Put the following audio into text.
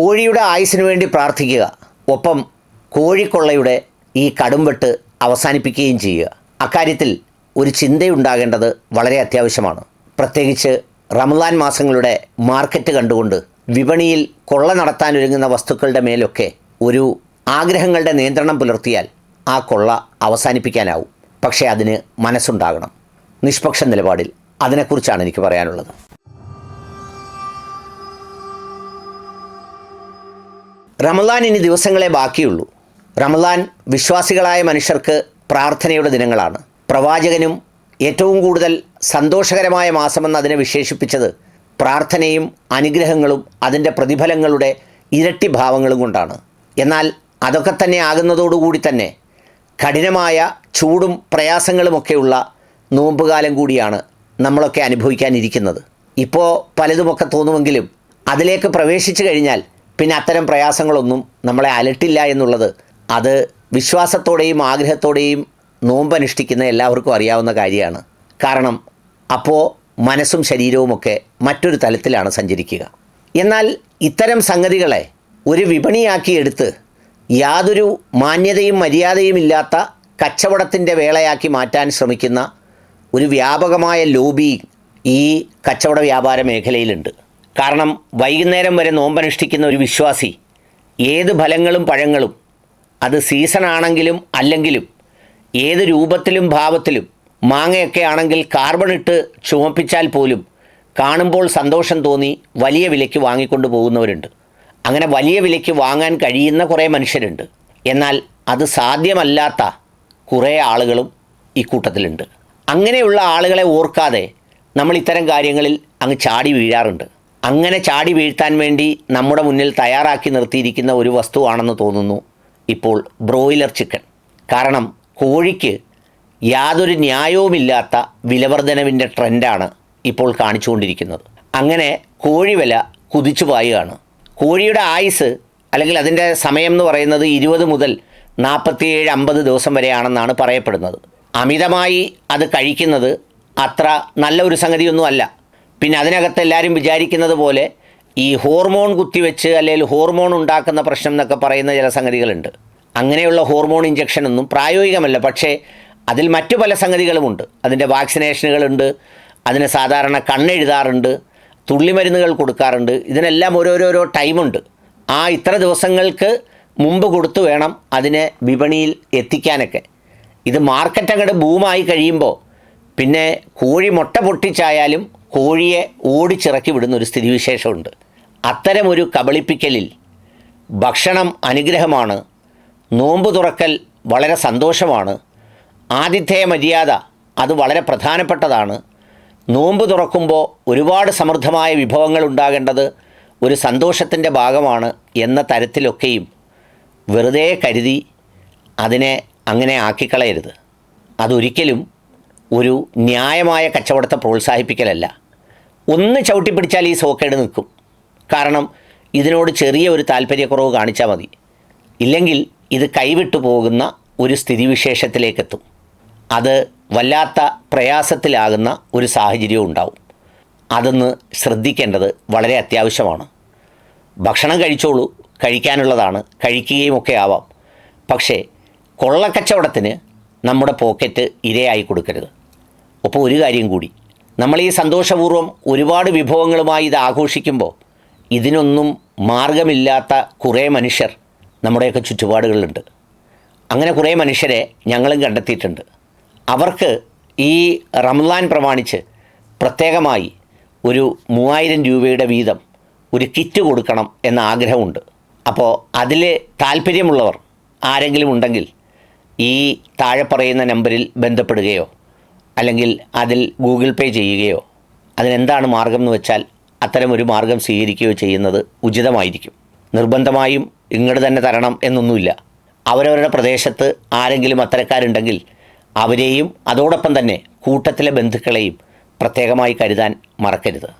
കോഴിയുടെ ആയുസിനു വേണ്ടി പ്രാർത്ഥിക്കുക. ഒപ്പം കോഴിക്കൊള്ളയുടെ ഈ കടുംവെട്ട് അവസാനിപ്പിക്കുകയും ചെയ്യുക. അക്കാര്യത്തിൽ ഒരു ചിന്തയുണ്ടാകേണ്ടത് വളരെ അത്യാവശ്യമാണ്. പ്രത്യേകിച്ച് റമദാൻ മാസങ്ങളുടെ മാർക്കറ്റ് കണ്ടുകൊണ്ട് വിപണിയിൽ കൊള്ള നടത്താൻ ഒരുങ്ങുന്ന വസ്തുക്കളുടെ മേലൊക്കെ ഒരു ആഗ്രഹങ്ങളുടെ നിയന്ത്രണം പുലർത്തിയാൽ ആ കൊള്ള അവസാനിപ്പിക്കാനാവും. പക്ഷേ അതിന് മനസ്സുണ്ടാകണം. നിഷ്പക്ഷ നിലപാടിൽ. അതിനെക്കുറിച്ചാണ് എനിക്ക് പറയാനുള്ളത്. റമദാൻ ഇനി ദിവസങ്ങളെ ബാക്കിയുള്ളൂ. റമദാൻ വിശ്വാസികളായ മനുഷ്യർക്ക് പ്രാർത്ഥനയുടെ ദിനങ്ങളാണ്. പ്രവാചകനും ഏറ്റവും കൂടുതൽ സന്തോഷകരമായ മാസമെന്ന് അതിനെ വിശേഷിപ്പിച്ചത് പ്രാർത്ഥനയും അനുഗ്രഹങ്ങളും അതിന്റെ പ്രതിഫലങ്ങളുടെ ഇരട്ടി ഭാവങ്ങളും കൊണ്ടാണ്. എന്നാൽ അതൊക്കെ തന്നെ ആകുന്നതോടുകൂടി തന്നെ കഠിനമായ ചൂടും പ്രയാസങ്ങളുമൊക്കെയുള്ള നോമ്പുകാലം കൂടിയാണ് നമ്മളൊക്കെ അനുഭവിക്കാനിരിക്കുന്നത്. ഇപ്പോൾ പലതുമൊക്കെ തോന്നുമെങ്കിലും അതിലേക്ക് പ്രവേശിച്ചു കഴിഞ്ഞാൽ പിന്നെ അത്തരം പ്രയാസങ്ങളൊന്നും നമ്മളെ അലട്ടില്ല എന്നുള്ളത് അത് വിശ്വാസത്തോടെയും ആഗ്രഹത്തോടെയും നോമ്പനുഷ്ഠിക്കുന്ന എല്ലാവർക്കും അറിയാവുന്ന കാര്യമാണ്. കാരണം അപ്പോൾ മനസ്സും ശരീരവുമൊക്കെ മറ്റൊരു തലത്തിലാണ് സഞ്ചരിക്കുക. എന്നാൽ ഇത്തരം സംഗതികളെ ഒരു വിപണിയാക്കി എടുത്ത് യാതൊരു മാന്യതയും മര്യാദയും ഇല്ലാത്ത കച്ചവടത്തിന്റെ വേളയാക്കി മാറ്റാൻ ശ്രമിക്കുന്ന ഒരു വ്യാപകമായ ലോബി ഈ കച്ചവട വ്യാപാര മേഖലയിലുണ്ട്. കാരണം വൈകുന്നേരം വരെ നോമ്പനുഷ്ഠിക്കുന്ന ഒരു വിശ്വാസി ഏത് ഫലങ്ങളും പഴങ്ങളും അത് സീസണാണെങ്കിലും അല്ലെങ്കിലും ഏത് രൂപത്തിലും ഭാവത്തിലും മാങ്ങയൊക്കെ ആണെങ്കിൽ കാർബൺ ഇട്ട് ചുമപ്പിച്ചാൽ പോലും കാണുമ്പോൾ സന്തോഷം തോന്നി വലിയ വിലയ്ക്ക് വാങ്ങിക്കൊണ്ട് പോകുന്നവരുണ്ട്. അങ്ങനെ വലിയ വിലയ്ക്ക് വാങ്ങാൻ കഴിയുന്ന കുറേ മനുഷ്യരുണ്ട്. എന്നാൽ അത് സാധ്യമല്ലാത്ത കുറേ ആളുകളും ഇക്കൂട്ടത്തിലുണ്ട് അങ്ങനെയുള്ള ആളുകളെ ഓർക്കാതെ നമ്മൾ ഇത്തരം കാര്യങ്ങളിൽ അങ്ങ് ചാടി വീഴാറുണ്ട്. അങ്ങനെ ചാടി വീഴ്ത്താൻ വേണ്ടി നമ്മുടെ മുന്നിൽ തയ്യാറാക്കി നിർത്തിയിരിക്കുന്ന ഒരു വസ്തുവാണെന്ന് തോന്നുന്നു ഇപ്പോൾ ബ്രോയിലർ ചിക്കൻ. കാരണം കോഴിക്ക് യാതൊരു ന്യായവുമില്ലാത്ത വിലവർധനവിന്റെ ട്രെൻഡാണ് ഇപ്പോൾ കാണിച്ചുകൊണ്ടിരിക്കുന്നത്. അങ്ങനെ കോഴി വില കുതിച്ചു പായുകയാണ്. കോഴിയുടെ ആയുസ് അല്ലെങ്കിൽ അതിന്റെ സമയം എന്ന് പറയുന്നത് ഇരുപത് മുതൽ നാൽപ്പത്തിയേഴ് അമ്പത് ദിവസം വരെയാണെന്നാണ് പറയപ്പെടുന്നത്. അമിതമായി അത് കഴിക്കുന്നത് അത്ര നല്ല ഒരു സംഗതിയൊന്നും അല്ല. പിന്നെ അതിനകത്ത് എല്ലാവരും വിചാരിക്കുന്നത് പോലെ ഈ ഹോർമോൺ കുത്തിവെച്ച് അല്ലെങ്കിൽ ഹോർമോൺ ഉണ്ടാക്കുന്ന പ്രശ്നം എന്നൊക്കെ പറയുന്ന ചില സംഗതികളുണ്ട്. അങ്ങനെയുള്ള ഹോർമോൺ ഇഞ്ചക്ഷനൊന്നും പ്രായോഗികമല്ല. പക്ഷേ അതിൽ മറ്റു പല സംഗതികളുമുണ്ട് അതിന്റെ വാക്സിനേഷനുകളുണ്ട് അതിന് സാധാരണ കണ്ണെഴുതാറുണ്ട്. തുള്ളിമരുന്നുകൾ കൊടുക്കാറുണ്ട്. ഇതിനെല്ലാം ഓരോരോരോ ടൈമുണ്ട് ആ ഇത്ര ദിവസങ്ങൾക്ക് മുമ്പ് കൊടുത്തു വേണം അതിനെ വിപണിയിൽ എത്തിക്കാനൊക്കെ. ഇത് മാർക്കറ്റ് അങ്ങോട്ട് ബൂമായി കഴിയുമ്പോൾ പിന്നെ കോഴി മുട്ട പൊട്ടിച്ചായാലും കോഴിയെ ഓടിച്ചിറക്കി വിടുന്ന ഒരു സ്ഥിതിവിശേഷമുണ്ട്. അത്തരമൊരു കബളിപ്പിക്കലിൽ ഭക്ഷണം അനുഗ്രഹമാണ് നോമ്പ് തുറക്കൽ വളരെ സന്തോഷമാണ് ആതിഥേയ മര്യാദ അത് വളരെ പ്രധാനപ്പെട്ടതാണ്. നോമ്പ് തുറക്കുമ്പോൾ ഒരുപാട് സമൃദ്ധമായ വിഭവങ്ങൾ ഉണ്ടാകേണ്ടത് ഒരു സന്തോഷത്തിന്റെ ഭാഗമാണ് എന്ന തരത്തിലൊക്കെയും വെറുതെ കരുതി അതിനെ അങ്ങനെ ആക്കിക്കളയരുത്. അതൊരിക്കലും ഒരു ന്യായമായ കച്ചവടത്തെ പ്രോത്സാഹിപ്പിക്കലല്ല. ഒന്ന് ചവിട്ടിപ്പിടിച്ചാൽ ഈ സോക്കേട് നിൽക്കും. കാരണം ഇതിനോട് ചെറിയ ഒരു താല്പര്യക്കുറവ് കാണിച്ചാൽ മതി. ഇല്ലെങ്കിൽ ഇത് കൈവിട്ടു പോകുന്ന ഒരു സ്ഥിതിവിശേഷത്തിലേക്കെത്തും. അത് വല്ലാത്ത പ്രയാസത്തിലാകുന്ന ഒരു സാഹചര്യവും ഉണ്ടാവും. അതൊന്ന് ശ്രദ്ധിക്കേണ്ടത് വളരെ അത്യാവശ്യമാണ്. ഭക്ഷണം കഴിച്ചോളൂ. കഴിക്കാനുള്ളതാണ്. കഴിക്കുകയും ഒക്കെ ആവാം. പക്ഷേ കൊള്ളക്കച്ചവടത്തിന് നമ്മുടെ പോക്കറ്റ് ഇരയായി കൊടുക്കരുത്. ഒപ്പം ഒരു കാര്യം കൂടി. നമ്മൾ ഈ സന്തോഷപൂർവം ഒരുപാട് വിഭവങ്ങളുമായി ഇത് ആഘോഷിക്കുമ്പോൾ ഇതിനൊന്നും മാർഗമില്ലാത്ത കുറേ മനുഷ്യർ നമ്മുടെയൊക്കെ ചുറ്റുപാടുകളിലുണ്ട് അങ്ങനെ കുറേ മനുഷ്യരെ ഞങ്ങളും കണ്ടെത്തിയിട്ടുണ്ട്. അവർക്ക് ഈ റംലാൻ പ്രമാണിച്ച് പ്രത്യേകമായി ഒരു മൂവായിരം രൂപയുടെ വീതം ഒരു കിറ്റ് കൊടുക്കണം എന്ന ആഗ്രഹമുണ്ട്. അപ്പോൾ അതിൽ താല്പര്യമുള്ളവർ ആരെങ്കിലും ഉണ്ടെങ്കിൽ ഈ താഴെ പറയുന്ന നമ്പറിൽ ബന്ധപ്പെടുകയോ അല്ലെങ്കിൽ അതിൽ ഗൂഗിൾ പേ ചെയ്യുകയോ അതിനെന്താണ് മാർഗം എന്ന് വെച്ചാൽ അത്തരം ഒരു മാർഗം സ്വീകരിക്കുകയോ ചെയ്യുന്നത് ഉചിതമായിരിക്കും. നിർബന്ധമായും ഇങ്ങോട്ട് തന്നെ തരണം എന്നൊന്നുമില്ല. അവരവരുടെ പ്രദേശത്ത് ആരെങ്കിലും അത്തരക്കാരുണ്ടെങ്കിൽ അവരെയും അതോടൊപ്പം തന്നെ കൂട്ടത്തിലെ ബന്ധുക്കളെയും പ്രത്യേകമായി കരുതാൻ മറക്കരുത്.